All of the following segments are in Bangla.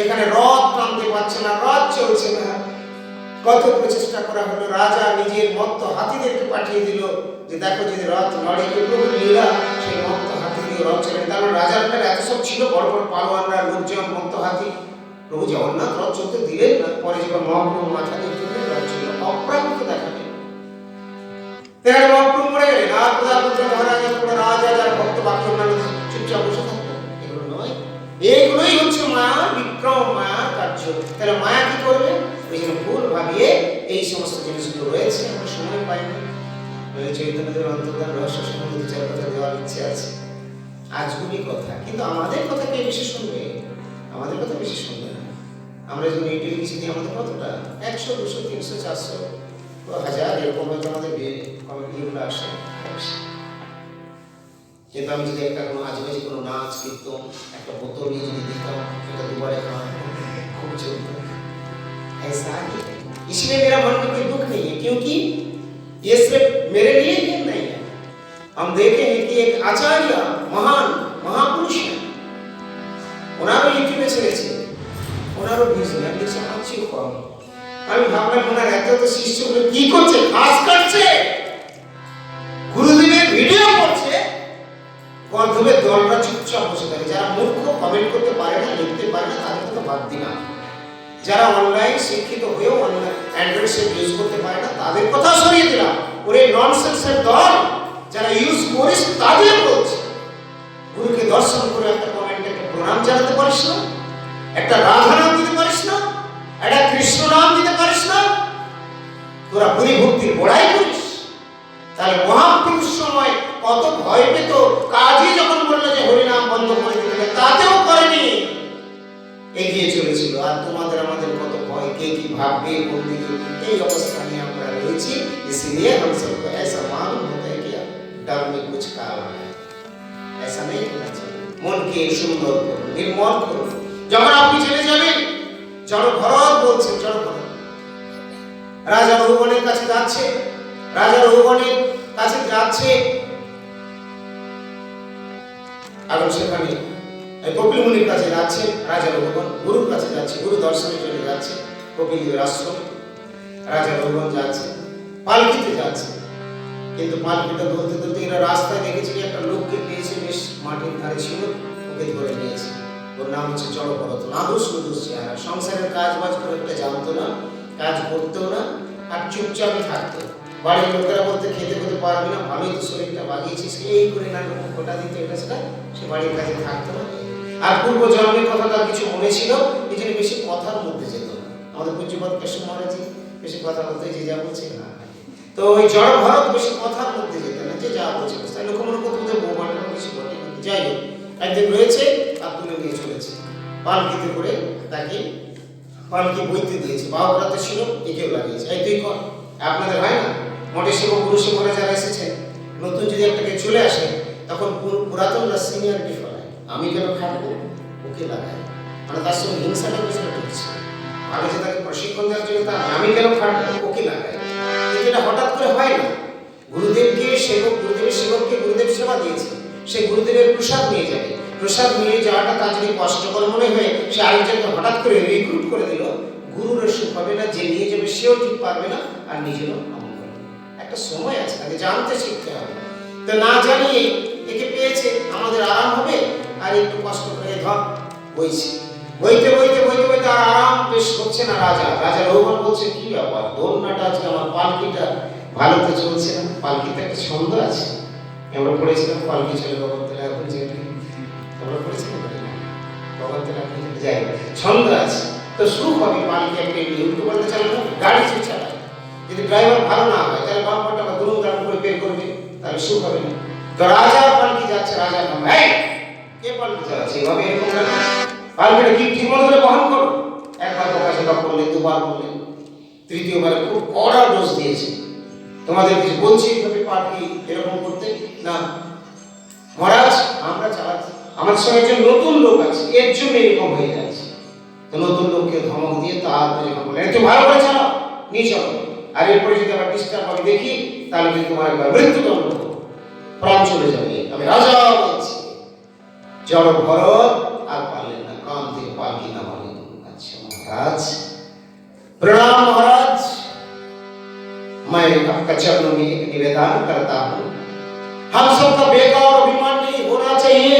যেখানে রথ টানতে পারছে না রথ চলছে না। কত প্রচেষ্টা করা হলো, রাজা নিজের মত্ত হাতিদেরকে পাঠিয়ে দিল যে দেখো যদি রথ লড়ে কি প্রভু লীলা, সেই মত্ত হাতি দিয়ে রথ চলে। কারণ রাজার ঘরে এত সব ছিল, বড় বড় পালোয়ানরা, লোকজন, মত্ত হাতি। প্রভু জগন্নাথ রথ চলতে দিলেন না, পরে যখন মহাপ্রভু মাথা দিয়ে তুললেন রথ ছিল অপ্রাকৃত দেখাবে তেরো মহাপ্রভু মরে প্রধানমন্ত্রী মহারাজা রাজা যার ভক্ত বাক্য চুপচাপ বসে এইগুলোই হচ্ছে মায়া বিক্রম মায়া কার্য। তাহলে মায়া কি করবে? ওই ভুল ভাবিয়ে এই সমস্ত জিনিসগুলো রয়েছে, আমরা সময় পাই না ওই অন্তর্ধান, রহস্য সম্বন্ধে দু চার কথা দেওয়ার ইচ্ছে আছে। আজগুবি কথা। কিন্তু আমাদের কথা কে বেশি শুনবে? আমাদের কথা বেশি শুনবে না। আমরা যখন ইউটিউবে কিছু দিই আমাদের কতটা? একশো, দুশো, তিনশো, চারশো হাজার, এরকম হয়তো আমাদের কমেন্ট ইয়েগুলো আসে। কিন্তু আমি যদি একটা কোনো আজেবাজে কোনো নাচ কীর্তন একটা বোতল নিয়ে যদি দিতাম এটা দুবারে খাওয়া खूब चलता ऐसा ही है इसलिए मेरा मन में कोई दुख नहीं है क्योंकि ये सिर्फ मेरे लिए ही नहीं है हम देखे हैं कि एक आचार्य महान महापुरुष है ওনারও ইউটিউবে ছেড়েছে ওনারও ভিউজ নেই আমি আমার চেয়েও কম আমি ভাবলাম ওনার এত এত শিষ্যগুলো কি করছে ঘাস কাটছে গুরুদেবের ভিডিও করছে গন্ধবের দলরা চুপচাপ বসে থাকে। যারা মূর্খ কমেন্ট করতে পারে না লিখতে পারে না, তাদের কথা বাদ দিই না। যারা অনলাইন শিক্ষিত হয়েও অনলাইন অ্যান্ড্রয়েড সেট ইউজ করতে পারে না, তাদের কথা সরিয়ে দিলাম। ওরে ননসেন্সের দল, যারা ইউজ করিস, তাদের বলছে। গুরুকে দর্শন করে একটা কমেন্ট একটা প্রণাম জানাতে পারিস না, একটা রাধা নাম দিতে পারিস না, একটা কৃষ্ণ নাম দিতে পারিস না। তোরা বুড়ি ভক্তির বড়াই করিস তাহলে মহাপুরুষ সময় কত ভয় পেত কাজই যখন বললো যে হরিনাম বন্ধ করে দিতে হবে, তাতেও করেনি এগিয়ে চলেছিল আর তোমাদের আমাদের কত ভয় কে কি ভাববে কোন দিকে এই অবস্থা নিয়ে আমরা রয়েছি इसलिए हम सबको ऐसा मालूम होता है कि डर में कुछ कारण है ऐसा नहीं होना चाहिए মনকে সুন্দর করুন নির্মল করুন যখন আপনি চলে যাবেন জড় ভরত বলছেন জড় ভরত রাজা রঘুবনের কাছে যাচ্ছে রাজা রঘুবনের কাছে যাচ্ছে। সেখানে কাছে যাচ্ছে, রাজা গুরুর কাছে যাচ্ছে, গুরু দর্শনের জন্য যাচ্ছে রাজা যাচ্ছে, পালকিতে যাচ্ছে। কিন্তু পালকিটা ধরতে ধরতে এরা রাস্তায় দেখেছে একটা লোককে পেয়েছে, বেশ মাটির ধারে ছিল, ওকে ধরে নিয়েছে। ওর নাম হচ্ছে জড়ভরত নাদুস নুদুস চেহারা। সংসারের কাজ বাজ করে একটা জানতো না, কাজ করতেও না, আর চুপচাপই থাকতো। বাড়ির লোকেরা বলতে খেতে খেতে পারবি না, ভালোই তো শরীরটা বাগিয়েছিস এই করে না ফোটা দিতে এটা সেটা সে বাড়ির কাছে থাকতো না। আর পূর্ব জন্মের কথা তার কিছু মনে ছিল? এই জন্য বেশি কথার মধ্যে যেত আমাদের পূজ্যপদ কেশব মহারাজি বেশি কথা বলতে যে যা বলছে না। তো ওই জড় ভারত বেশি কথার মধ্যে যেত না, যে যা বলছে তাই লোক মনে করতো ওদের বানানো কিছু বলে যাই হোক, একদিন রয়েছে আর তুলে নিয়ে চলেছে। পালকিতে করে তাকে পালকি বইতে দিয়েছে। বাবারাতে ছিল, একেও লাগিয়েছে। এই তুই কর। আপনাদের হয় না? মঠে শিব গুরু শিবরা যারা এসেছে, নতুন যদি একটা কেউ চলে আসে, তখন পুর- পুরাতনরা সিনিয়রিটি ফলায় আমি কেন খাটবো? ওকে লাগাই মানে তার সঙ্গে হিংসাটা বেশি ঢুকছে আমি যে তাকে প্রশিক্ষণ দেওয়ার জন্য তা আমি কেন খাটবো? ওকে লাগাই কিন্তু এটা হঠাৎ করে হয় না। গুরুদেবকে সেবক গুরুদেবের সেবককে গুরুদেব সেবা দিয়েছে। সে গুরুদেবের প্রসাদ নিয়ে যাবে। প্রসাদ নিয়ে যাওয়াটা তার যদি কষ্টকর মনে হয় সে আরেকজনকে হঠাৎ করে রিক্রুট করে দিল। গুরুর সুখ হবে না, যে নিয়ে যাবে সেও ঠিক পারবে না, আর নিজেরও। একটা সময় আছে, তাকে জানতে শিখতে হবে। তো না জানিয়ে একে পেয়েছে, আমাদের আরাম হবে, আর একটু কষ্ট করে ধর, বইছে। বইতে বইতে বইতে বইতে আর আরাম বেশ হচ্ছে না রাজা। রাজা রঘুবন বলছে, কি ব্যাপার? দোলনাটা আজকে আমার পালকিটা ভালো তো চলছে না? পালকিতে একটা ছন্দ আছে। আমরা পড়েছিলাম পালকি চলে ভগবান তেলা এখন যে আমরা পড়েছিলাম না? ভগবান তেলা এখন যাই ছন্দ আছে। তো সুখ হবে পালকি একটা পাল্টে চালানো গাড়ি সে চালায় যদি ড্রাইভার ভালো না হয়, তাহলে বাম্পারটা বা দুরুম দাম করে বের করবে তাহলে সুখ হবে না। তো রাজা পালকি যাচ্ছে রাজা নাম। এই, কে পালকি চালাচ্ছে এভাবে এরকম কেন? পালকিটা কি ঠিক মতো বহন করো? একবার বকাশোকা করলে, দুবার করলে তৃতীয়বার খুব কড়া ডোজ দিয়েছে। তোমাদের কিছু বলছি এইভাবে পালকি এরকম করতে? না। মহারাজ, আমরা চালাচ্ছি। আমার সঙ্গে একজন নতুন লোক আছে, এর জন্য এরকম হয়ে যাচ্ছে। নতুন লোককে ধমক দিয়ে যখন বলে একটু ভালো করে চালাও। নিয়ে চলো। আর এরপরে যদি আবার ডিস্টার্ব আমি দেখি তাহলে কিন্তু তোমার একবার মৃত্যুদণ্ড দেবো। প্রাণ চলে যাবে আমি রাজা বলছি জড় ভরত আর পারলেন না কান থেকে পালকি নামালেন महाराज प्रणाम महाराज मैं आपका चरणों में एक निवेदन करता हूँ हम सबका बेकार अभिमान नहीं होना चाहिए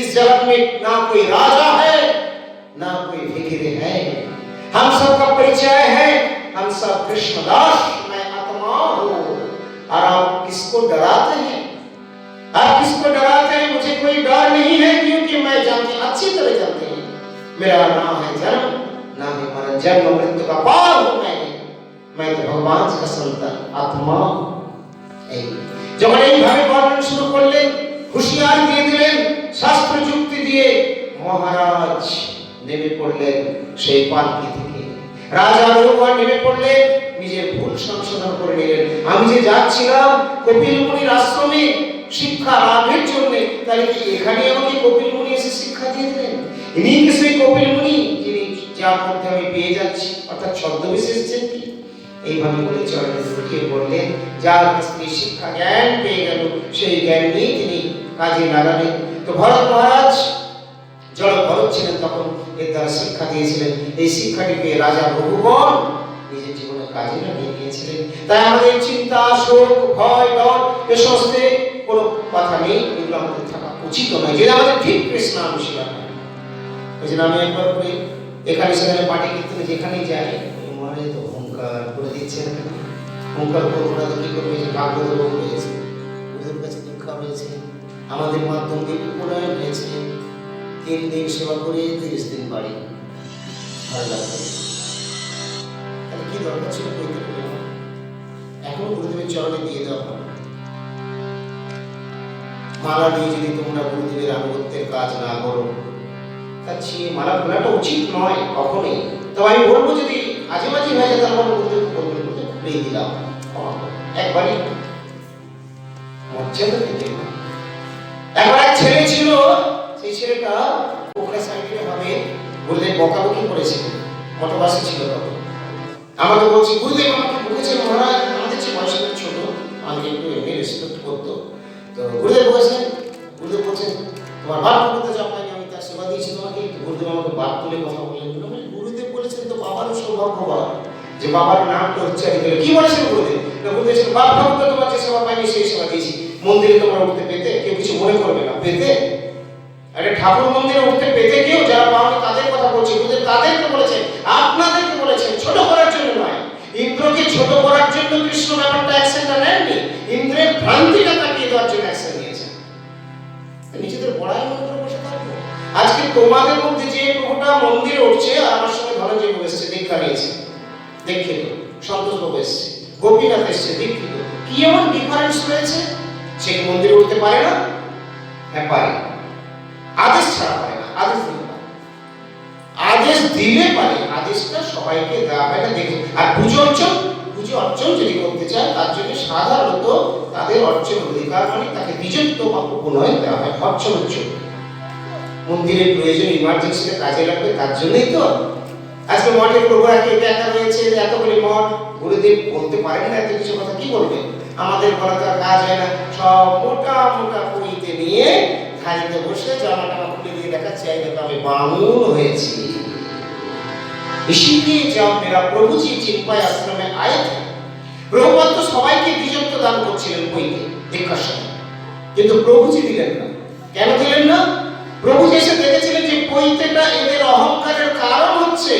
इस जगत में ना कोई राजा है ना कोई भिखिरी है हम सबका परिचय है हम सब कृष्णदास मैं आत्मा हूँ और आप किसको डराते हैं आप किसको डराते हैं मुझे कोई डर नहीं है क्योंकि मैं जानते अच्छी तरह जानते हैं मेरा नाम है जन्म नाम है मरण जन्म मृत्यु का पार हूँ मैं मैं तो भगवान का संतान आत्मा এই যখন এইভাবে বর্ণন শুরু করলেন হুঁশিয়ার দিয়ে দিলেন শাস্ত্র যুক্তি দিয়ে মহারাজ নেমে পড়লেন সেই পালকি থেকে রাজা রঘুবর নেমে পড়লেন, নিজের ভুল সংশোধন করে নিলেন। আমি যে যাচ্ছিলাম কপিল মুনির আশ্রমে, শিক্ষা লাভের জন্য, তাহলে কি এখানে আমাকে কপিল মুনি এসে শিক্ষা দিয়ে দিলেন? ইনি কি কপিল মুনি যিনি যার মধ্যে আমি পেয়ে যাচ্ছি? অর্থাৎ ছদ্মবেশ এসেছেন কি? এইভাবে বলে চরণে লুটিয়ে পড়লেন। যার কাছ থেকে শিক্ষা জ্ঞান পেয়ে গেল, সেই জ্ঞান নিয়ে তিনি কাজে লাগালেন। তো ভরত মহারাজ জল ভরত ছিলেন তখন এর দ্বারা শিক্ষা দিয়েছিলেন। এই শিক্ষাটি পেয়ে রাজা রঘুবর নিজের জীবনে কাজে লাগিয়ে দিয়েছিলেন। তাই আমাদের চিন্তা, শোক, ভয়, ডর, এ সমস্ত কোনো কথা নেই। এগুলো আমাদের থাকা উচিত নয়। যদি আমাদের ঠিক কৃষ্ণ অনুশীলন জন্য আমি একবার করে এখানে সেখানে পার্টি কীর্তনে যেখানেই যাই তো হুঙ্কার করে দিচ্ছে হুঙ্কার করব না তো করবে? যে ভাগবত রোগ হয়েছে ওদের কাছে দীক্ষা হয়েছে আমাদের মাধ্যম দিয়ে উপনয়ন হয়েছে। তিন দিন সেবা করে তিরিশ দিন বাড়ি। ভালো লাগবে তাহলে কি দরকার ছিল না এখনও গুরুদেবের চরণে দিয়ে দেওয়া হবে। মালা নিয়ে যদি তোমরা গুরুদেবের আনুগত্যের কাজ না করো কাছে মালা খোলাটা উচিত নয় কখনোই। তো আমি বলব যদি আজে মাঝে হয়ে যায়, তাহলে গুরুদেব বলবেন গুরুদেব খুলেই দিলাম একবারই মর্যাদা দিতে একবার এক ছেলে ছিল সেই ছেলেটা পোখরা সাইকেলে ভাবে গুরুদেব বকাবকি করেছিল মোটরবাসে ছিল তখন। আমাকে বলছি গুরুদেব আমাকে বলেছে মহারাজ? আমাদের চেয়ে বয়সে ছোট। আমাকে একটু এমনি রেসপেক্ট করতো। তো গুরুদেব বলেছেন, গুরুদেব বলছেন, তোমার বাপ করতে চাও পাইনি আমি তার সেবা দিয়েছি তোমাকে। গুরুদেব আমাকে বাপ তুলে কথা বললেন গুরুদেব বলেছেন তো বাবারও সৌভাগ্য বাবা যে বাবার নামটা উচ্চারিত হলো। কি বলেছেন গুরুদেব? গুরুদেব বাপ ঠাকুরকে তোমার যে সেবা পাইনি, সেই সেবা দিয়েছি। মন্দিরে তোমরা উঠতে পেতে কেউ কিছু মনে করবে না। পেতে? আরে ঠাকুর মন্দিরে উঠতে পেতে কেউ যারা পাওনি তাদের কথা বলছি গুরুদেব তাদেরকে বলেছেন আপনাদেরকে বলেছেন ছোট করার জন্য নয়। ইন্দ্রকে ছোট করার জন্য কৃষ্ণ ব্যাপারটা অ্যাকশনটা নেননি, ইন্দ্রের ভ্রান্তিটা তাকিয়ে দেওয়ার জন্য অ্যাকশন নিয়েছেন। নিজেদের বড়াই মনে করে বসে থাকব? আজকে তোমাদের মধ্যে যে প্রভুটা মন্দিরে উঠছে আমার সঙ্গে ধনঞ্জয় বাবু এসছে, দীক্ষা নিয়েছে। দীক্ষিত, সন্তোষ বাবু এসছে, গোপীনাথ এসছে, দীক্ষিত। কি এমন ডিফারেন্স রয়েছে? সে মন্দিরে উঠতে পারে না? হ্যাঁ পারে। আদেশ ছাড়া পারে না, আদেশ দিতে পারে। আদেশ দিলে পারে, আদেশটা সবাইকে দেওয়া হয় না, দেখে। আর পুজো অর্চন পুজো অর্চন যদি করতে চায়, তার জন্য সাধারণত তাদের অর্চন অধিকার মানে তাকে দ্বিজত্ব বা উপনয়ন দেওয়া হয়, অর্চন উচ্চ মন্দিরের প্রয়োজন ইমার্জেন্সিতে কাজে লাগবে, তার জন্যই তো। আজকে মঠের প্রভু একে একা রয়েছে এতগুলি মঠ, গুরুদেব বলতে পারেন না এত কিছু কথা, কি বলবেন আমাদের বলা তো কাজ হয় না, সব মোটা মোটা পুরীতে নিয়ে খাইতে বসে জামাটা খুলে দিয়ে দেখাচ্ছে, এই দেখো আমি বামুন হয়েছি। ঋষিকে যাও মেরা প্রভুজি চিন্তায় আশ্রমে আয় প্রভুপাত তো সবাইকে বিজত্ব দান করছিলেন বইতে দীক্ষার সময় কিন্তু প্রভুজি দিলেন না। কেন দিলেন না? প্রভু এসে দেখেছিলেন যে পৈতেটা এদের অহংকারের কারণ হচ্ছে।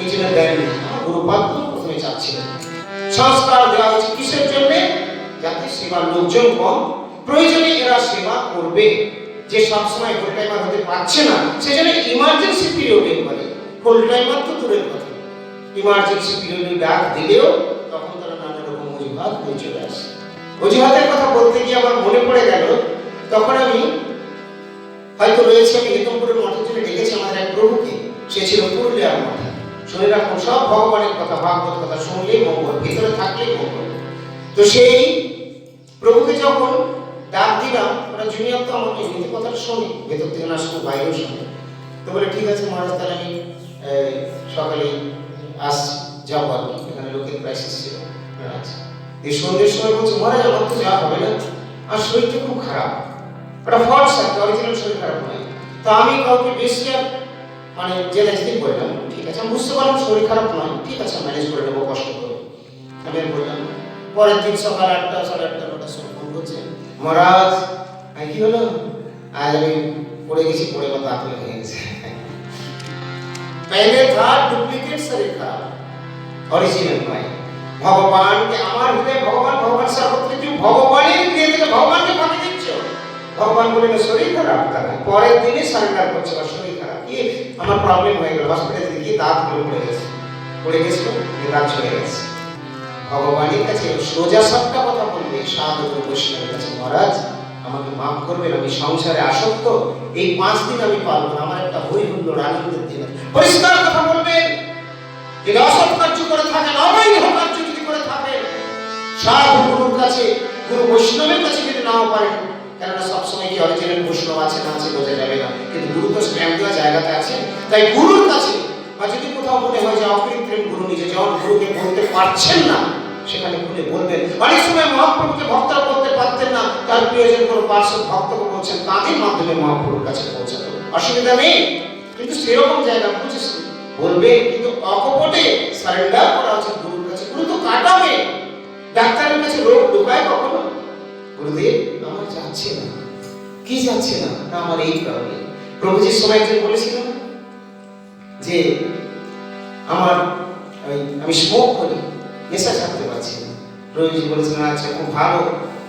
এই জন্য দেননি। গুরুপাত প্রথমে চাচ্ছিলেন। সংস্কার দেওয়া হচ্ছে কিসের জন্য? যাতে সেবার লোকজন কম প্রয়োজনে এরা সেবা করবে। যে সবসময় ফুল টাইমার হতে পারছে না, সেজন্য ইমার্জেন্সি পিরিয়ডে করে ফুল টাইমার তো দূরের কথা। ইমার্জেন্সি পিরিয়ডে ডাক দিলেও তখন তারা নানা রকম অজুহাত হয়ে চলে আসে। অজুহাতের কথা বলতে গিয়ে আমার মনে পড়ে গেল, তখন আমি হয়তো রয়েছে, আমি হেতমপুরের মঠের জন্য ডেকেছি আমাদের এক প্রভুকে। সে ছিল পুরুলিয়ার মঠে। শুনে রাখুন, সব ভগবানের কথা, ভাগবত কথা শুনলেই মঙ্গল, ভিতরে থাকলেই মঙ্গল। তো সেই প্রভুকে যখন ডাক দিলাম, ওরা জুনিয়র তো আমাকে এমনিতে কথাটা শোনে, ভেতর থেকে না শুনে, বাইরেও শোনে। তো বলে, ঠিক আছে মহারাজ, তাহলে আমি সকালে আসছি, যাব আর কি। এখানে লোকের ক্রাইসিস ছিল। আচ্ছা। এই সন্ধ্যের সময় বলছে, মহারাজ, আমার তো যাওয়া হবে না, আর শরীরটা খুব খারাপ। ওটা ফলস আর অরিজিনাল শরীর খারাপ নয়। তো আমি কাউকে বেশি আর মানে জেলে বললাম ঠিক আছে, আমি বুঝতে পারলাম শরীর খারাপ নয়। ঠিক আছে ম্যানেজ করে নেব, কষ্ট করে। আমি বললাম পরের দিন সকাল আটটা, সাড়ে আটটা, নটার সময় ফোন করছে। মহারাজ আমি কি হলো আজ আমি পড়ে গেছি পড়ে কথা আতলে হয়ে গেছে पहले था डुप्लीकेट शरीर का অরিজিনাল নয় ভগবানকে আমার হৃদয়ে ভগবান ভগবান সর্বত্র তুমি ভগবানের গৃহে থেকে ভগবানকে ফাঁকি দিচ্ছ ভগবান বললেন শরীর খারাপ তাহলে পরের দিনে সারেন্ডার করছে বা শরীর খারাপ কি আমার প্রবলেম হয়ে গেল হসপিটালে গিয়ে দাঁত গুলো পড়ে গেছে পড়ে গেছিল দিয়ে দাঁত চলে গেছে ভগবানের কাছে সোজা সবটা কথা বলবে। সাধু বৈষ্ণবের কাছে, মহারাজ, আমাকে মাফ করবেন, আমি সংসারে আসক্ত। এই পাঁচ দিন আমি পারব না, আমার একটা হই হুল্লোড় আনন্দের দিন পরিষ্কার কথা বলবেন, যদি অসৎ কার্য করে থাকেন, অবৈধ কার্য যদি করে থাকেন, সাধু গুরুর কাছে, গুরু বৈষ্ণবের কাছে যদি নাও পারেন, কেননা সবসময় কি অরিজিনাল বৈষ্ণব আছে না আছে বোঝা যাবে না। কিন্তু গুরু তো দেওয়া জায়গাতে আছে তাই গুরুর কাছে, বা যদি কোথাও মনে হয় যে অকৃত্রিম গুরু নিজে যখন গুরুকে বলতে পারছেন না সেখানে খুলে বলবেন, অনেক সময় মহাপ্রভুকে ভক্তরা করতে পারতেন না, তার প্রিয়জন কোনো পার্শ্ব ভক্তকে বলছেন তাদের মাধ্যমে মহাপ্রভুর কাছে পৌঁছাতো অসুবিধা নেই, কিন্তু সেরকম জায়গা বুঝেছি। বলবে, কিন্তু অকপটে সারেন্ডার করা উচিত গুরুর কাছে, গুরু তো কাটাবে। ডাক্তারের কাছে রোগ ঢুকায় কখনো? গুরুদেব, আমার যাচ্ছে না। কি যাচ্ছে না? না আমার এই প্রবলেম প্রভুজির সময় একজন বলেছিল যে, আমার, আমি স্মোক করি। নেশা ছাড়তে পারছি না। বলেছিলেন আচ্ছা খুব ভালো,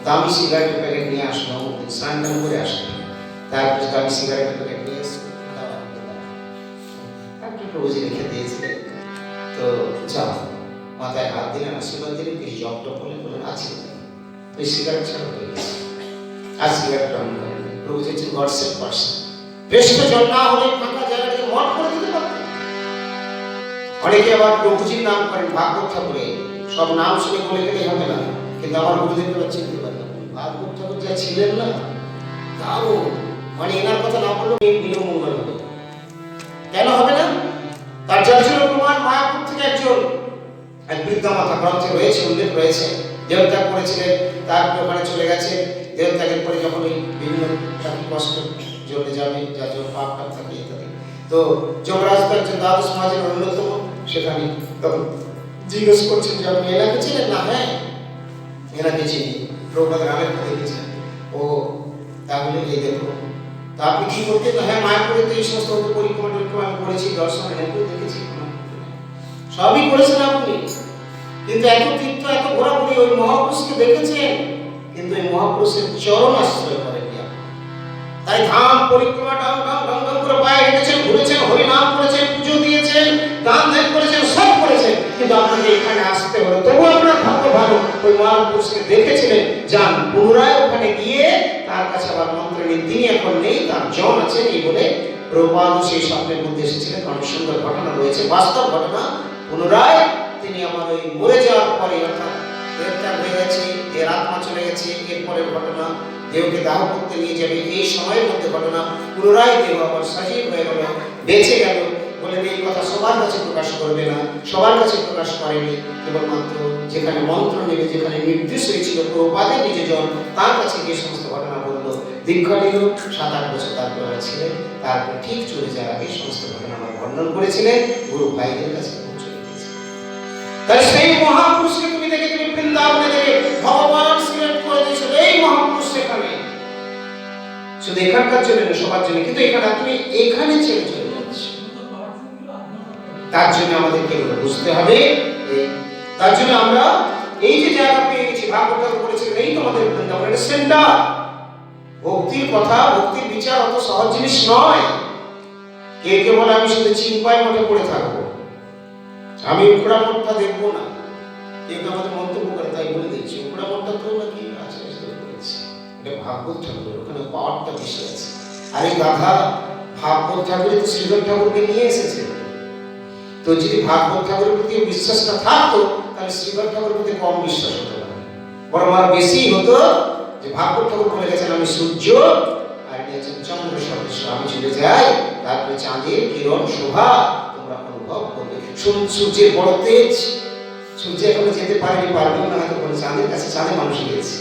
দামি সিগারেটের প্যাকেট নিয়ে আসলো অমুকদিন স্নান টান করে আসলো তারপরে দামি সিগারেটের প্যাকেট নিয়ে এসে তারপরে রেখে দিয়েছিলেন। তো যাও, মাথায় হাত দিলেন, আশীর্বাদ দিলেন, কিছু টপ বলে বলেন আছে। সিগারেট ছাড়া হয়ে গেছে। আর সিগারেট বেশটা জল না হলে ফাঁকা জায়গাটাকে মঠ করে দিতে পারতেন। অনেকে আবার প্রভুজির নাম করেন ভাগবত ঠাকুরে সব নাম শুনে বলে গেলে হবে না। কিন্তু আমার গুরুদেবকে চিনতে পারলাম ভাগবত ঠাকুর যা ছিলেন না। তাও মানে এনার কথা না বললেও এই বিলমঙ্গল হবে। কেন হবে না? তার জর্জর কুমার মায়াপুর থেকে একজন। এক বৃদ্ধা মাতা গ্রন্থে রয়েছে, উল্লেখ রয়েছে। দেহত্যাগ করেছিলেন, তারপরে ওখানে চলে গেছে। দেহত্যাগের পরে যখন ওই বিভিন্ন তাকে কষ্ট জ্বলে যাবে যা জন্য পাপ টাপ থাকে ইত্যাদি। তো যমরাজ তো একজন দ্বাদশ সমাজের অন্যতম, সেখানে তখন জিজ্ঞেস করছেন যে আপনি এনাকে ছিলেন? না হ্যাঁ। এনাকে চিনি প্রভুপাদ রামের দেখেছেন ও, তাহলে এই দেখো। তা আপনি কি করতেন? না হ্যাঁ মায়াপুরে তো এই সমস্ত আমি করেছি, দর্শন দেখেছি সবই করেছেন আপনি। কিন্তু এত তীর্থ, এত ঘোরাঘুরি ওই মহাপুরুষকে দেখেছেন? কিন্তু এই মহাপুরুষের চরণ আশ্রয় তাই ধাম, পরিক্রমা ডাম ডাম ডাম করে পায়ে হেঁটেছেন, ঘুরেছেন, হরিনাম করেছেন, পুজো দিয়েছেন, দান ধ্যান করেছেন এখানে আসতে হলো। তবু আপনার ভাগ্য ভালো ওই মহাপুরুষকে দেখেছিলেন? যান, পুনরায় ওখানে গিয়ে তার কাছে আবার মন্ত্র নিন। তিনি এখন নেই, তার জন আছেন এই বলে প্রপাদ সেই স্বপ্নের মধ্যে এসেছিলেন। অনেক সুন্দর ঘটনা রয়েছে, বাস্তব ঘটনা। পুনরায় তিনি আমার ওই মরে যাওয়ার পরে অর্থাৎ দেহত্যাগ হয়ে গেছে, এর আত্মা চলে গেছে। এরপরের ঘটনা, দেহকে দাহ করতে নিয়ে যাবে। এই সময়ের মধ্যে ঘটনা, পুনরায় দেহ আবার সজীব হয়ে গেল, বেঁচে গেল। বলে এই কথা সবার কাছে প্রকাশ করবে না, সবার কাছে প্রকাশ করেনি, কেবলমাত্র যেখানে মন্ত্র নেবে, যেখানে নির্দেশ হয়েছিল প্রপাদের নিজজন তার কাছে গিয়ে সমস্ত ঘটনা বলল। নিল সাত আট বছর তারপর ওরা ছিলেন, তারপর ঠিক চলে যাওয়ার আগে সমস্ত ঘটনা আমার বর্ণন করেছিলেন, গুরু ভাইদের কাছে তাহলে সেই মহাপুরুষকে তুমি দেখে তুমি বৃন্দাবনে দেখে ভগবান সিলেক্ট করে দিয়েছিল এই মহাপুরুষ সেখানে। শুধু এখানকার জন্য সবার জন্য। কিন্তু এখানে তুমি এখানে ছেড়ে চলে তার জন্য আমাদেরকে বুঝতে হবে। তার জন্য আমরা এই যে জায়গা পেয়ে গেছি ভাগবত করেছিলেন এই তো আমাদের বৃন্দাবনের সেন্টার ভক্তির কথা, ভক্তির বিচার অত সহজ জিনিস নয়। কে কে বলে আমি শুধু চিম্পাই মঠে পড়ে থাকব। আমি উখড়া মঠটা দেখব না। কেউ আমাদের মন্তব্য করে তাই বলে দিচ্ছি উখড়া মঠটা তো নাকি আছে এটা ভাগবত ঠাকুর ওখানে পাওয়ারটা বেশি আছে। আর এই গাধা, ভাগবত ঠাকুরই তো শ্রীধর ঠাকুরকে নিয়ে এসেছে। তো যদি ভাগবত ঠাকুরের প্রতি বিশ্বাসটা থাকতো, তাহলে শ্রীধর ঠাকুরের প্রতি কম বিশ্বাস হতো না। বরং আর বেশি হতো যে ভাগবত ঠাকুর বলে গেছেন, আমি সূর্য আর হচ্ছেন চন্দ্র সদস্য আমি চলে যাই তারপরে চাঁদের কিরণ, শোভা তোমরা অনুভব করবে। সূর্যের বড় তেজ, সূর্য এখনও যেতে পারেনি, পারবেও না, হয়তো কোনো চাঁদের কাছে চাঁদে মানুষ গিয়েছে।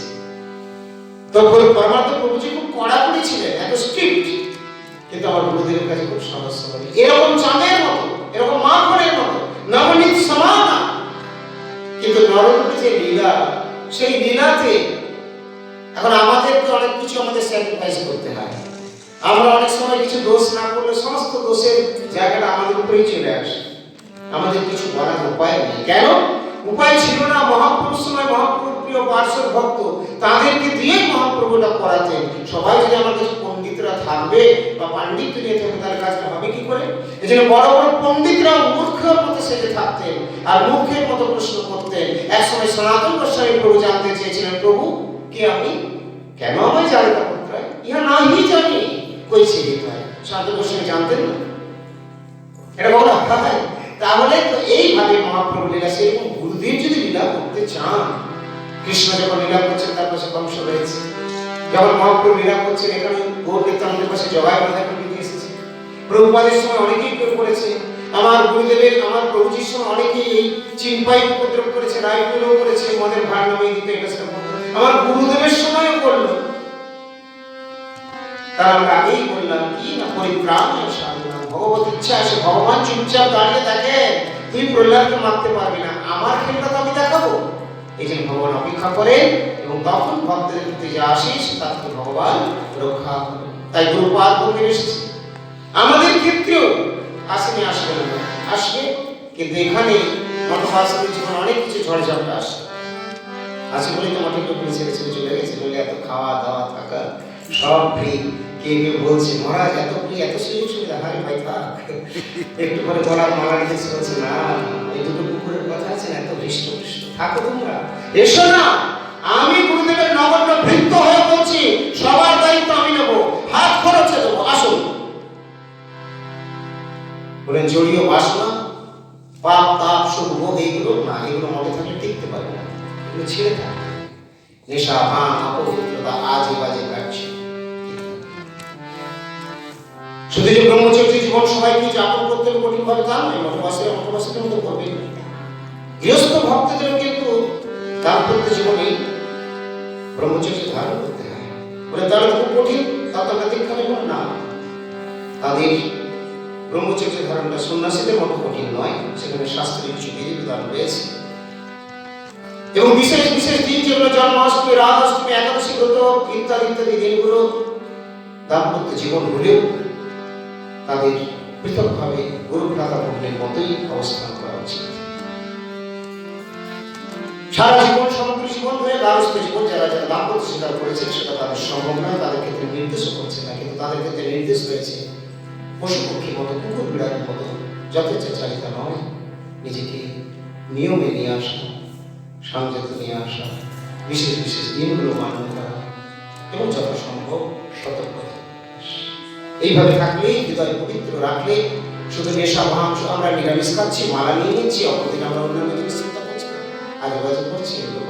তো পরমার্থ প্রভুজি খুব কড়াকড়ি ছিলেন, এত স্ট্রিক্ট কিন্তু আমার গুরুদেবের কাছে খুব হবে এরকম চাঁদের মতো নরকের যে লীলা, সেই লীলাতে এখন আমাদেরকে অনেক কিছু আমাদের স্যাক্রিফাইস করতে হয়। আমরা অনেক সময় কিছু দোষ না করলে সমস্ত দোষের জায়গাটা আমাদের উপরেই চলে আসে। আমাদের কিছু বলার উপায় নেই। কেন? উপায় ছিল না, মহাপুরুষ সময় মহাপ্রভু প্রিয় পার্শ্বর ভক্ত, তাদেরকে দিয়েই মহাপ্রভুটা করাতেন সবাই যদি আমার কাছে পণ্ডিতরা থাকবে বা পাণ্ডিত্য নিয়ে থাকবে, তাহলে কাজটা হবে কি করে? এই জন্য বড় বড় পণ্ডিতরা মূর্খের মতো সেজে থাকতেন আর মূর্খের মতো প্রশ্ন করতেন। একসময় সনাতন গোস্বামী প্রভু জানতে চেয়েছিলেন, প্রভু, কে আমি? কেন আমায় জানতে করতে হয় ইহা নাহি জানি। কইছে সনাতন গোস্বামী জানতেন না? এটা বলা হয় তাহলে তো এইভাবে মহাপ্রভু লীলা, সেরকম গুরুদেব যদি লীলা করতে চান কৃষ্ণ যখন লীলা করছেন, তার পাশে কংস রয়েছে। যখন মহাপ্রভু লীলা করছেন, এখানে গৌর নিত্যানন্দের পাশে জবাই বাধা করে এসেছে। প্রভুপাদের সময় অনেকেই কেউ করেছে। আমার গুরুদেবের, আমার প্রভুজির সময় অনেকেই এই চিম্পাই উপদ্রব করেছে, রায়পুরও করেছে মদের ভার নামে দিতে আমার গুরুদেবের সময়ও করল তার আমরা আগেই বললাম, কি না পরিত্রাণ ভগবত ইচ্ছা আছে, ভগবান চুপচাপ দাঁড়িয়ে থাকে তুই প্রহ্লাদকে মারতে পারবি না। আমার খেলটা তো আমি দেখাবো। জন্য ভগবান অপেক্ষা করে এবং তখন ভক্তের প্রতি যা আসিস তাকে ভগবান রক্ষা করে। তাই গুরুপাদ মন্দির এসেছে। আমাদের ক্ষেত্রেও আসেনি, আসবে না। আসবে, কিন্তু এখানে জীবন অনেক কিছু ঝড়ঝাপটা আসে। আছে বলে তো ছেড়ে ছেড়ে চলে গেছে বলে এত খাওয়া দাওয়া থাকা সব ফ্রি কে কে বলছে, মহারাজ, এত ফ্রি এত সুযোগ সুবিধা? হয় ভাই, থাক। একটু পরে বলার নিয়েছে বলছে না এই দুটো থাকো তোমরা। এসো না, আমি গুরুদেবের নগণ্য ভৃত্য হয়ে বলছি, সবার দায়িত্ব আমি নেব। হাত খরচে দেবো আসুন। বলেন জড়ীয় বাসনা পাপ, তাপ, সুখ এইগুলো না এগুলো মনে থাকলে টিকতে পারবে না। এগুলো ছেড়ে থাকবে নেশা ভাঙ অপবিত্রতা আজে বাজে কাটছে। শুধু যে ব্রহ্মচর্য জীবন সবাইকে যাপন করতে কঠিন ভাবে তা নয় মঠবাসীরা মঠবাসীদের মতো করবে গৃহস্থ ভক্তদের কিন্তু দাম্পত্য জীবনে ব্রহ্মচর্য ধারণ করতে হয়। বলে তারা খুব কঠিন তা তো দীক্ষা নেব না তাদের ব্রহ্মচর্য ধারণটা সন্ন্যাসীদের মতো কঠিন নয়। সেখানে শাস্ত্রীয় কিছু বিধি বিধান রয়েছে। এবং বিশেষ বিশেষ দিন যেগুলো জন্মাষ্টমী, রাধাষ্টমী, একাদশী ব্রত ইত্যাদি ইত্যাদি দিনগুলো দাম্পত্য জীবন হলেও তাদের পৃথকভাবে গুরু ভ্রাতা মতোই অবস্থান করা উচিত। হয়ে জীবন যারা যারা দাম্পত্য স্বীকার করেছেন, সেটা তাদের সম্ভব নয়, তাদের ক্ষেত্রে নির্দেশও করছে না, কিন্তু তাদের ক্ষেত্রে নির্দেশ রয়েছে পশু পক্ষীর মতো, কুকুর বিড়ালের মতো যথেচ্ছা চালিতা নয় নিজেকে নিয়মে নিয়ে আসা সংযত নিয়ে আসা, বিশেষ বিশেষ দিনগুলো পালন করা, এবং যথাসম্ভব সতর্ক এইভাবে থাকলেই হৃদয় পবিত্র রাখলে শুধু নেশা, মাংস আমরা নিরামিষ খাচ্ছি, মালা নিয়ে নিচ্ছি, অপরদিন আমরা অন্যান্য জিনিস চিন্তা করছি আগে বাজে করছি, এগুলো।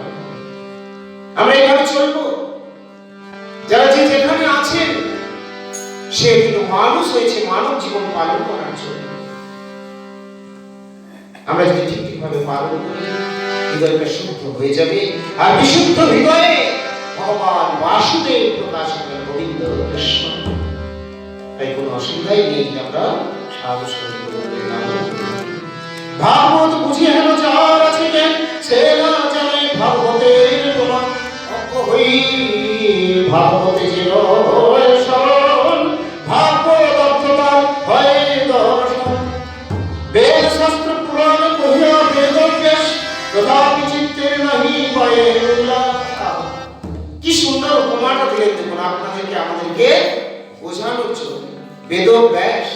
আমরা এইভাবে চলবো। যারা যে যেখানে আছেন, সে কিন্তু মানুষ হয়েছে, মানব জীবন পালন করার জন্য। আমরা যদি ঠিক ঠিকভাবে পালন করি, হৃদয়টা শুদ্ধ হয়ে যাবে। আর বিশুদ্ধ হৃদয়ে ভগবান বাসুদেব প্রকাশ করেন গোবিন্দ তাই কোনো অসুবিধাই নেই, আমরা সাহস করি ভাগবত বুঝিয়ে হেন যার আছে সে বেদ ব্যাস।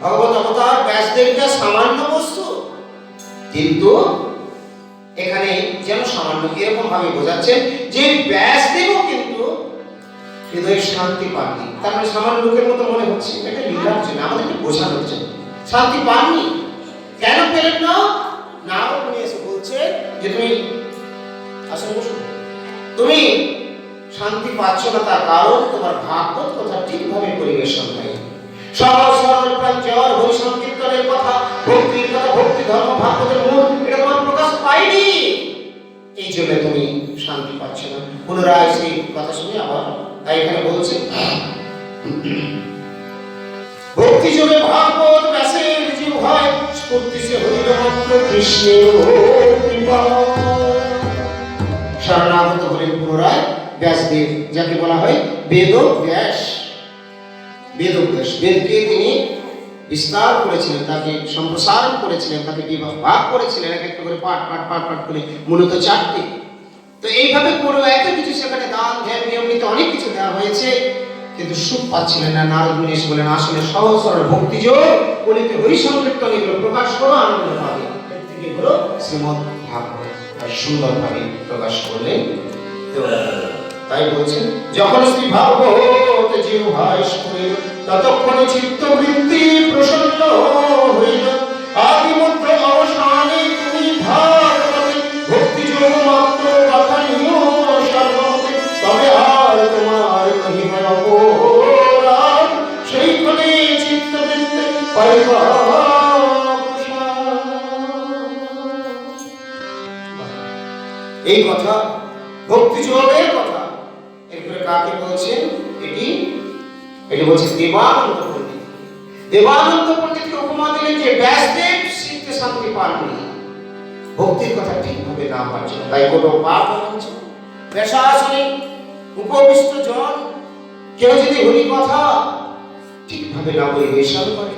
ভগবত অবতার ব্যাসদেবটা সামান্য বস্তু। কিন্তু এখানে যেন সামান্য এরকম ভাবে বোঝাচ্ছেন যে ব্যাসদেবও কিন্তু হৃদয়ে শান্তি পাননি। তার মানে সামান্য লোকের মতো মনে হচ্ছে। এটা লীলার জন্য আমাদেরকে বোঝানোর হচ্ছে শান্তি পাননি? কেন পেলেন না? নাও উনি এসে বলছে যে তুমি আসলে তুমি শান্তি পাচ্ছ না তার কারণ তোমার ভাগবত কথা ঠিকভাবে পরিবেশন হয়। সরল সরল প্রাঞ্চল হরি সংকীর্তনের কথা, ভক্তির কথা, ভক্তি, ধর্ম ভাগবতের মূল, এটা তোমার প্রকাশ পাইনি এই জন্য তুমি শান্তি পাচ্ছ না। পুনরায় সেই কথা শুনে আবার তাই এখানে বলছে, ভক্তি যোগে ভাগবত ব্যাসের জীব হয় স্ফূর্তিছে হইল মাত্র কৃষ্ণের শরণাগত হলেন পুনরায়। ব্যাসদেব যাকে বলা হয় বেদ ব্যাস বেদ ব্যাস বেদকে তিনি বিস্তার করেছিলেন, তাকে সম্প্রসারণ করেছিলেন, তাকে বিভাগ ভাগ করেছিলেন, এক একটা করে পাঠ পাঠ পাঠ পাঠ করে মূলত চারটি। তো এইভাবে পুরো এত কিছু সেখানে দান, ধ্যান নিয়মিত অনেক কিছু দেওয়া হয়েছে, কিন্তু সুখ পাচ্ছিলেন না। নারদ মুনি এসে বলেন আসলে সহজ সরল ভক্তি যোগ বলিতে হরি সংকীর্তন এগুলো প্রকাশ করো, আনন্দ পাবে। হলো শ্রীমদ ভাগবত সুন্দরভাবে প্রকাশ করলেন। তাই বলছেন যখন শ্রী ভাগবত জীব ভাস করিল ততক্ষণ চিত্তবৃত্তি প্রসন্ন হইল। আদি অবসানে তুমি ভক্তি যোগ মাত্র কথা নিও সর্বমতে। তবে আর তোমার অপরাধ, সেইখানে পাইবা এই কথা এটি বলছে দেবানন্দ পণ্ডিত। দেবানন্দ পণ্ডিতকে উপমা দিলেন যে ব্যাসদেব শীতে শান্তি পাননি। ভক্তির কথা ঠিকভাবে না পারছেন তাই কোনো পাপ হচ্ছে পেশাসনে উপবিষ্ট জন, কেউ যদি হরি কথা ঠিকভাবে না পরিবেশন করে।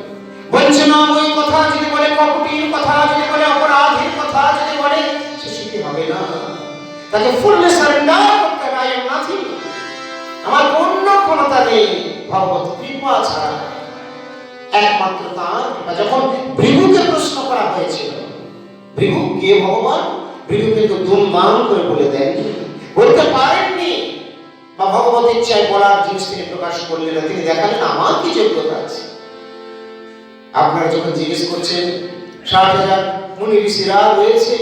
বঞ্চনাময়ী কথা যদি বলে কপটির কথা, যদি বলে অপরাধীর কথা, যদি বলে, সে সুখী হবে না। তাকে ফুললে সারেন্ডার করতে হবে আই এম নাথিং আমার অন্য ক্ষমতা নেই। ভগবত কৃপা ছাড়া একমাত্র তার। যখন ভৃগুকে প্রশ্ন করা হয়েছিল, ভৃগু কে ভগবান? ভৃগু কিন্তু দুমদাম করে বলে দেননি বলতে পারেননি, বা ভগবত ইচ্ছায় বলার জিনিস তিনি প্রকাশ করলেন না। তিনি দেখালেন, আমার কি যোগ্যতা আছে? আপনারা যখন জিজ্ঞেস করছেন, ষাট হাজার মুনি ঋষিরা রয়েছে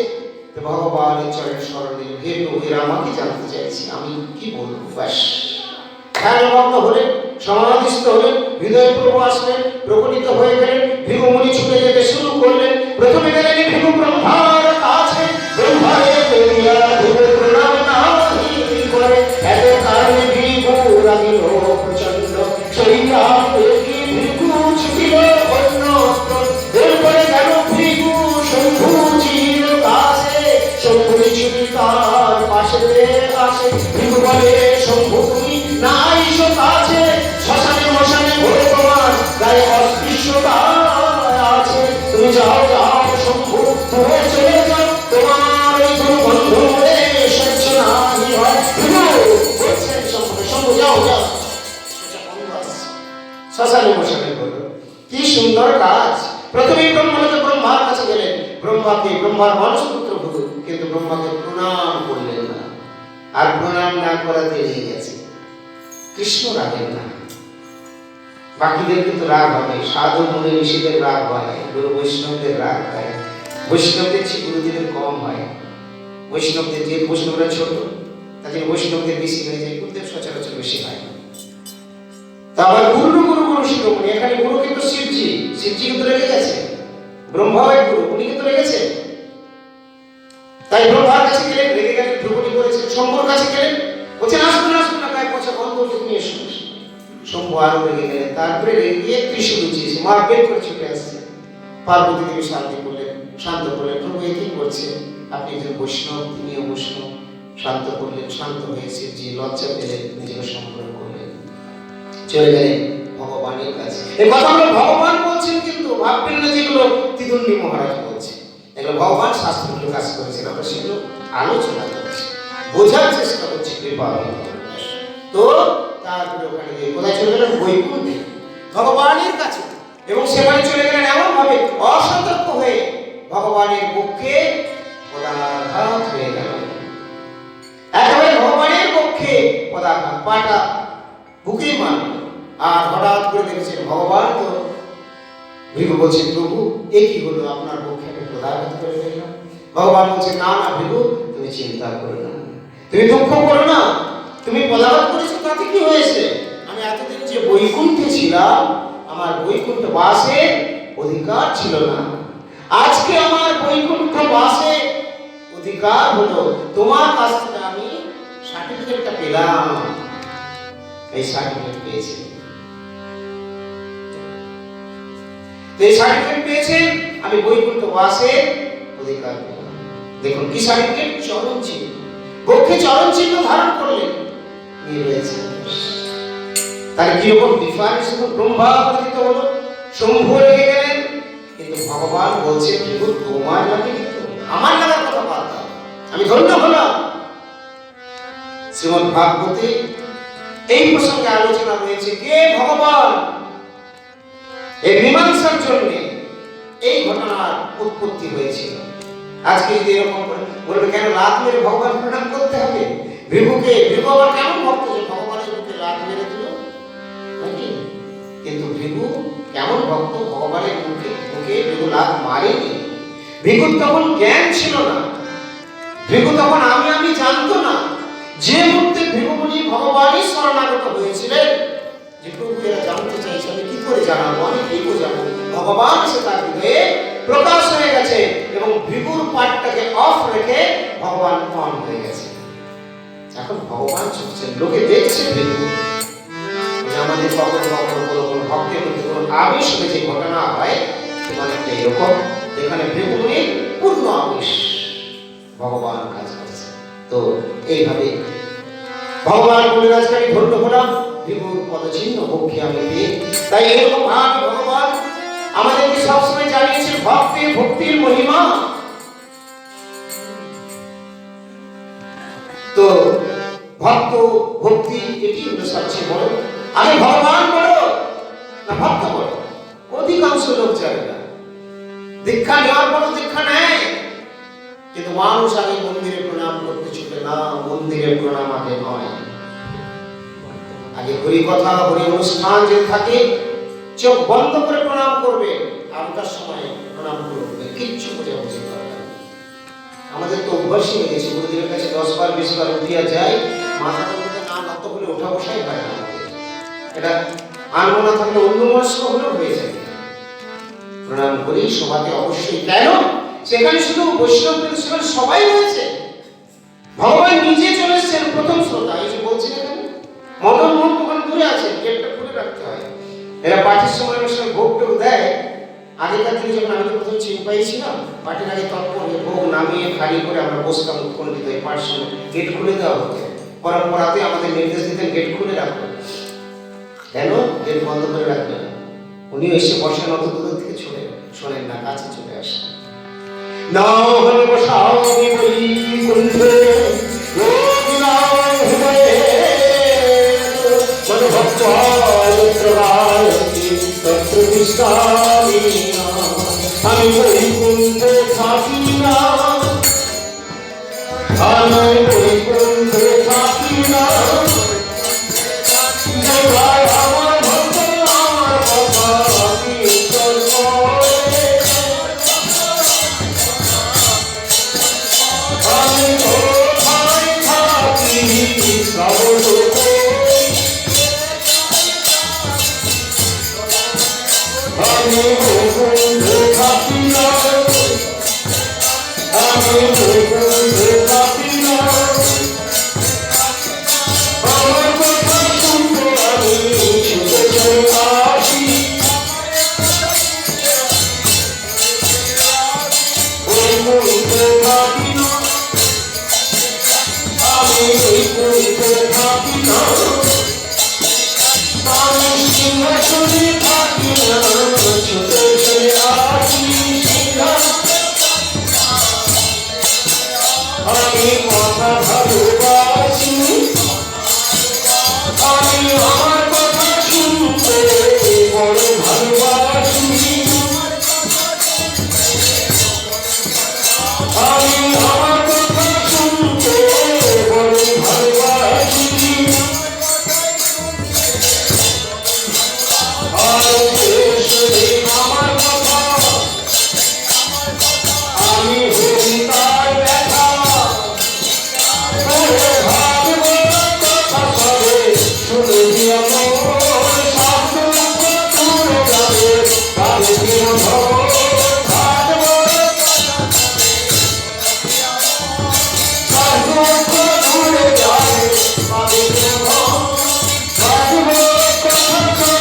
ভগবানের চরণের স্মরণে, হে প্রভু আমাকে জানতে চাইছি, আমি কি বলব? ব্যাস। ধ্যানমগ্ন হলেন সমাধিস্থ হলেন হৃদয় প্রভু আসলেন প্রকটিত হয়ে গেলেন ভৃগু মুনি ছুটে যেতে শুরু করলেন। প্রথমে গেলেন ভৃগু ব্রহ্মার কাছে। ব্রহ্মারে কারণে প্রচণ্ড প্রণাম না করাতে গেছে। কৃষ্ণ রাগেন না। বাকিদের কিন্তু রাগ হবে। সাধু মনে ঋষিদের রাগ হয়, গুরু বৈষ্ণবদের রাগ হয়। বৈষ্ণবদের চেয়ে গুরুদেবের কম হয়। বৈষ্ণবদের যে বৈষ্ণবরা ছোট, তাদের বৈষ্ণবদের বেশি হয়ে যায়, গুরুদেব সচরাচর বেশি হয়। না তা গুরু গুরু গুরু শিরোমণি এখানে গুরু কিন্তু শিবজি শিবজি কিন্তু রেগে গেছে। ব্রহ্মাও এক গুরু উনি কিন্তু রেগেছে। তাই ব্রহ্মার কাছে গেলেন রেগে গেলেন কাছে গেলেন বলছেন আসুন আসুন না শম্ভু আরও রেগে গেলেন। তারপরে রেগে মার বের করে ছুটে আসছে। পার্বতী দেবী শান্তি করলেন, শান্ত করলেন। প্রভু, এ কি করছেন আপনি বৈষ্ণব, তিনিও বৈষ্ণব। শান্ত করলেন, শান্ত হয়েছে যে লজ্জা পেলেন নিজেকে সংগ্রহ করলেন। চলে গেলেন ভগবানের কাছে। এই কথাগুলো ভগবান বলছেন কিন্তু ভাববেন না যেগুলো তিদুন্নি মহারাজ বলছে। এগুলো ভগবান শাস্ত্রগুলো কাজ করেছেন, আমরা সেগুলো আলোচনা করছি বোঝার চেষ্টা করছি, কৃপা তো তারপরে ওখানে গিয়ে কোথায় চলে গেলেন? বৈকুণ্ঠে। ভগবানের কাছে। এবং সেখানে চলে গেলেন এমন ভাবে অসতর্ক হয়ে ভগবানের পক্ষে পদাঘাত হয়ে গেল। একেবারে ভগবানের পক্ষে পদাঘাত পাটা বুকেই মারল। আর হঠাৎ করে দেখেছেন ভগবান তো ভিভু বলছে, প্রভু, এ কি হলো? আপনার পক্ষে আমি প্রদাঘাত করে ফেললাম। ভগবান বলছে, না না ভিভু তুমি চিন্তা করো না। তুমি দুঃখ করো না। তুমি পদাঘাত করেছ, তাতে কি হয়েছে? আমি এতদিন যে বৈকুণ্ঠে ছিলাম, আমার বৈকুণ্ঠ বাসে অধিকার ছিল না। আজকে আমার বৈকুণ্ঠ বাসে অধিকার হলো। তোমার কাছ থেকে আমি সার্টিফিকেটটা পেলাম। এই সার্টিফিকেট পেয়েছি। এই সার্টিফিকেট পেয়েছেন আমি বৈকুণ্ঠ বাসে অধিকার দেখুন, কি সার্টিফিকেট চরণ চিহ্ন বক্ষে চরণ চিহ্ন ধারণ করলেন নিয়ে রয়েছে। তার কীরকম ডিফারেন্স এখন ব্রহ্মা পরিচিত হলো? শম্ভু লেগে গেলেন। কিন্তু ভগবান বলছে কিন্তু তোমার কিন্তু আমার লাগার কথা দাও। আমি ধন্য হলাম। শ্রীমদ ভাগবতে এই প্রসঙ্গে আলোচনা হয়েছে কে ভগবান? এই মীমাংসার জন্য এই ঘটনার উৎপত্তি হয়েছিল। আজকে যদি এরকম বলবে, কেন লাত মেরে ভগবান প্রণাম করতে হবে? ভিভুকে ভিভু আবার কেমন ভক্ত যে ভগবানের মুখে লাত মেরে দিল কিন্তু ভিভু কেমন ভক্ত ভগবানের মুখে মুখে ভিভু লাত মারেনি। ভিভুর তখন জ্ঞান ছিল না। ভিভু তখন আমি আমি জানতো না যে মুহূর্তে ভিভুমণি ভগবানই শরণাগত হয়েছিলেন। যে প্রভু এরা জানতে চাইছে, আমি কি করে জানাব? আমি কি জানব ভগবান সে তার হৃদয়ে প্রকাশ হয়ে গেছে এবং ভিভুর পাঠটাকে অফ রেখে ভগবান অন হয়ে গেছে। এখন ভগবান চলছেন লোকে দেখছে আমাদের কখনো কখনো কোনো কোনো ভক্তের মধ্যে কোনো আবেশ হলে যে ঘটনা হয়, সেখানে একটা এরকম এখানে ভিভুমণির পূর্ণ আবেশ ভগবান কাজ করছে। তো এইভাবে ভগবান আজকে আমি ধন্য হলাম বিভুর পদচিহ্ন পক্ষে আমি তাই এরকম ভাবে ভগবান আমাদেরকে সবসময় জানিয়েছে, ভক্তি, ভক্তির মহিমা। তো ভক্ত, ভক্তি, এটি হলো সবচেয়ে বড়। আমি ভগবান বলো, না ভক্ত বলো। অধিকাংশ লোক জানে না। দীক্ষা নেওয়ার পরও দীক্ষা নেয়। কিন্তু মানুষ আগে মন্দিরে প্রণাম করতে ছুটে না, মন্দিরে প্রণাম আগে নয়। আগে হরি কথা হরি অনুষ্ঠান যে থাকে চোখ বন্ধ করে প্রণাম করবে। আমটার সময় প্রণাম করবে কিচ্ছু করবে না। আমাদের তো অভ্যাসই হয়ে গেছে কাছে দশ বার বিশ বার উঠিয়া যায় মাথার মধ্যে না নত করে ওঠা বসাই না। এটা আনব না থাকলে অন্য মনস্ক হলেও হয়ে যাবে প্রণাম করি, সভাতে অবশ্যই। কেন? সেখানে শুধু বৈষ্ণব বৈষ্ণব সবাই রয়েছে। ভগবান নিজে চলে এসেছেন প্রথম শ্রোতা, এই যে বলছেন এখানে। মদন মোহন দূরে আছে গেটটা খুলে রাখতে এরা পার্টির সময় অনেক ভোগ টোগ দেয়। আগেকার দিনে যখন আমি প্রথম চিম্পাই ছিলাম পার্টির আগে তৎপর ভোগ নামিয়ে খালি করে আমরা বসতাম উৎকণ্ঠিত হয়ে পার্টির গেট খুলে দেওয়া হতো। পরম্পরাতে আমাদের নির্দেশ দিতেন গেট খুলে রাখব কেন? গেট বন্ধ করে রাখবেন উনি এসে বসেন অত দূর থেকে ছড়ে শোনেন না, কাছে চলে আসেন। নাও হল বসাও বলি তিষ্ঠামি আমি বৈকুণ্ঠে থাকি না। আমি